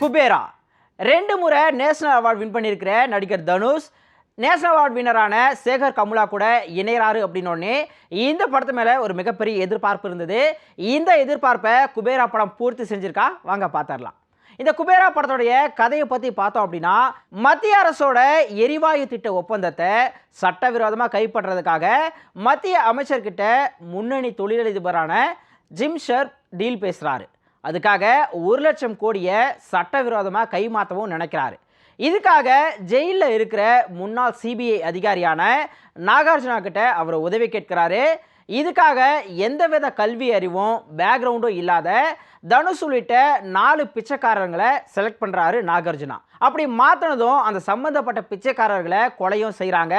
குபேரா. ரெண்டு முறை national award win பண்ணியிருக்கிற நடிகர் தனுஷ் நேஷனல் அவார்ட் வின்னரான சேகர் கமுலா கூட இணையறாரு அப்படின்னோடனே இந்த படத்து மேலே ஒரு மிகப்பெரிய எதிர்பார்ப்பு இருந்தது. இந்த எதிர்பார்ப்பை குபேரா படம் பூர்த்தி செஞ்சுருக்கா? வாங்க பார்த்துடலாம் இந்த குபேரா படத்துடைய கதையை பற்றி பார்த்தோம் அப்படின்னா மத்திய அரசோட எரிவாயு திட்ட ஒப்பந்தத்தை சட்டவிரோதமாக கைப்பற்றுறதுக்காக மத்திய அமைச்சர்கிட்ட முன்னணி தொழிலதிபரான ஜிம் டீல் பேசுகிறாரு அதுக்காக ஒரு லட்சம் கோடியை சட்டவிரோதமாக கைமாற்றவும் நினைக்கிறாரு. இதுக்காக ஜெயிலில் இருக்கிற முன்னாள் சிபிஐ அதிகாரியான நாகார்ஜுனா கிட்ட அவர் உதவி கேட்கிறாரு. இதுக்காக எந்தவித கல்வி அறிவும் பேக்ரவுண்டும் இல்லாத தனுஷ் உள்ளிட்ட நாலு பிச்சைக்காரர்களை செலக்ட் பண்ணுறாரு நாகார்ஜுனா. அப்படி மாற்றினதும் அந்த சம்மந்தப்பட்ட பிச்சைக்காரர்களை கொலையும் செய்கிறாங்க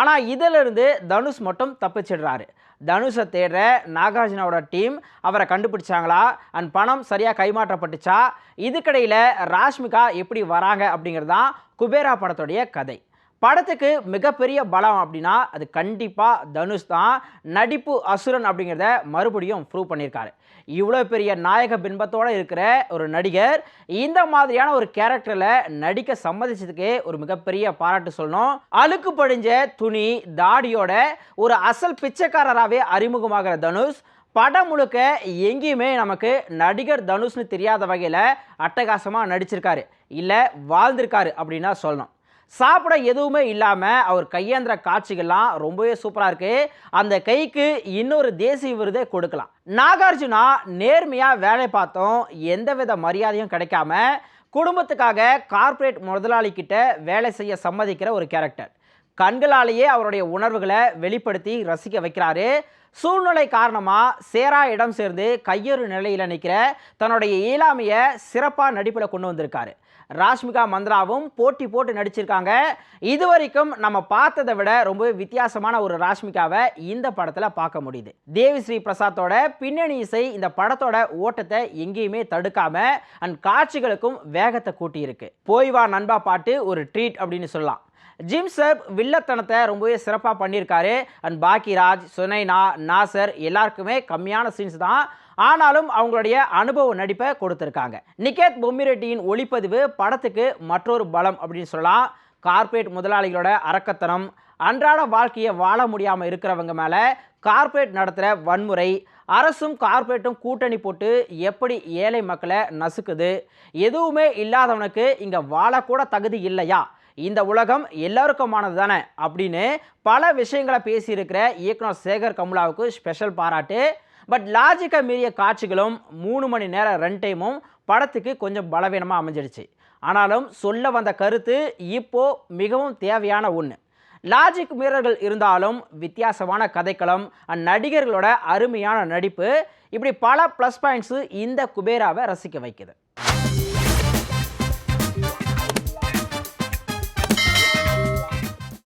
ஆனால் இதிலிருந்து தனுஷ் மட்டும் தப்பிச்சிடுறாரு. தனுஷை தேடுற நாகார்ஜுனாவோட டீம் அவரை கண்டுபிடிச்சாங்களா? அண்ட் பணம் சரியாக கைமாற்றப்பட்டுச்சா? இதுக்கிடையில் ராஷ்மிகா எப்படி வராங்க அப்படிங்கிறது தான் குபேரா படத்துடைய கதை. படத்துக்கு மிகப்பெரிய பலம் அப்படின்னா அது கண்டிப்பாக தனுஷ் தான். நடிப்பு அசுரன் அப்படிங்கிறத மறுபடியும் ப்ரூவ் பண்ணியிருக்காரு. இவ்வளோ பெரிய நாயக பின்பத்தோடு இருக்கிற ஒரு நடிகர் இந்த மாதிரியான ஒரு கேரக்டரில் நடிக்க சம்மதிச்சதுக்கே ஒரு மிகப்பெரிய பாராட்டு சொல்லணும். அழுக்கு படிஞ்ச துணி தாடியோட ஒரு அசல் பிச்சைக்காரராகவே அறிமுகமாகிற தனுஷ் படம் முழுக்க எங்கேயுமே நமக்கு நடிகர் தனுஷ்னு தெரியாத வகையில் அட்டகாசமாக நடிச்சிருக்காரு. இல்லை வாழ்ந்திருக்காரு அப்படின்னா சொல்லணும். சாப்பிட எதுவுமே இல்லாமல் அவர் கையேந்திர காட்சிகள்லாம் ரொம்பவே சூப்பராக இருக்குது அந்த கைக்கு இன்னொரு தேசிய விருதே கொடுக்கலாம். நாகார்ஜுனா நேர்மையாக வேலை பார்த்தோம் எந்தவித மரியாதையும் கிடைக்காம குடும்பத்துக்காக கார்ப்பரேட் முதலாளிக்கிட்ட வேலை செய்ய சம்மதிக்கிற ஒரு கேரக்டர். கண்களாலேயே அவருடைய உணர்வுகளை வெளிப்படுத்தி ரசிக்க வைக்கிறாரு. சூழ்நிலை காரணமாக சேரா இடம் சேர்ந்து கையொரு நிலையில் நிற்கிற தன்னுடைய இயலாமையை சிறப்பாக நடிப்பில் கொண்டு வந்திருக்காரு. ராஷ்மிகா மந்த்ராவும் போட்டி போட்டு நடிச்சிருக்காங்க. இது வரைக்கும் நம்ம பார்த்ததை விட ரொம்பவே வித்தியாசமான ஒரு ராஷ்மிகாவை இந்த படத்தில் பார்க்க முடியுது. தேவி ஸ்ரீ பிரசாத்தோட பின்னணி இசை இந்த படத்தோட ஓட்டத்தை எங்கேயுமே தடுக்காம அண்ட் காட்சிகளுக்கும் வேகத்தை கூட்டியிருக்கு. போய் வா நண்பா பாட்டு ஒரு ட்ரீட் அப்படின்னு சொல்லலாம். ஜிம் சர்ப் வில்லத்தனத்தை ரொம்பவே சிறப்பாக பண்ணியிருக்காரு. அண்ட் பாக்கிராஜ் சுனைனா நாசர் எல்லாருக்குமே கம்மியான சீன்ஸ் தான். ஆனாலும் அவங்களுடைய அனுபவ நடிப்பை கொடுத்துருக்காங்க. நிகேத் பொம்மிரெட்டியின் ஒளிப்பதிவு படத்துக்கு மற்றொரு பலம் அப்படின்னு சொல்லலாம். கார்ப்பரேட் முதலாளிகளோட அரக்கத்தனம் அன்றாட வாழ்க்கையை வாழ முடியாமல் இருக்கிறவங்க மேலே கார்ப்பரேட் நடத்துகிற வன்முறை அரசும் கார்ப்பரேட்டும் கூட்டணி போட்டு எப்படி ஏழை மக்களை நசுக்குது எதுவுமே இல்லாதவனுக்கு இங்கே வாழக்கூட தகுதி இல்லையா? இந்த உலகம் எல்லாருக்குமானது தானே அப்படின்னு பல விஷயங்களை பேசியிருக்கிற இயக்குனர் சேகர் கமலாவுக்கு ஸ்பெஷல் பாராட்டு. பட் லாஜிக்கை மீறிய காட்சிகளும் மூணு மணி நேரம் ரன் டைமும் படத்துக்கு கொஞ்சம் பலவீனமாக அமைஞ்சிடுச்சு. ஆனாலும் சொல்ல வந்த கருத்து இப்போ மிகவும் தேவையான ஒன்று லாஜிக் மீறல்கள் இருந்தாலும் வித்தியாசமான கதைக்களம் நடிகர்களோட அருமையான நடிப்பு இப்படி பல ப்ளஸ் பாயிண்ட்ஸு இந்த குபேராவை ரசிக்க வைக்குது.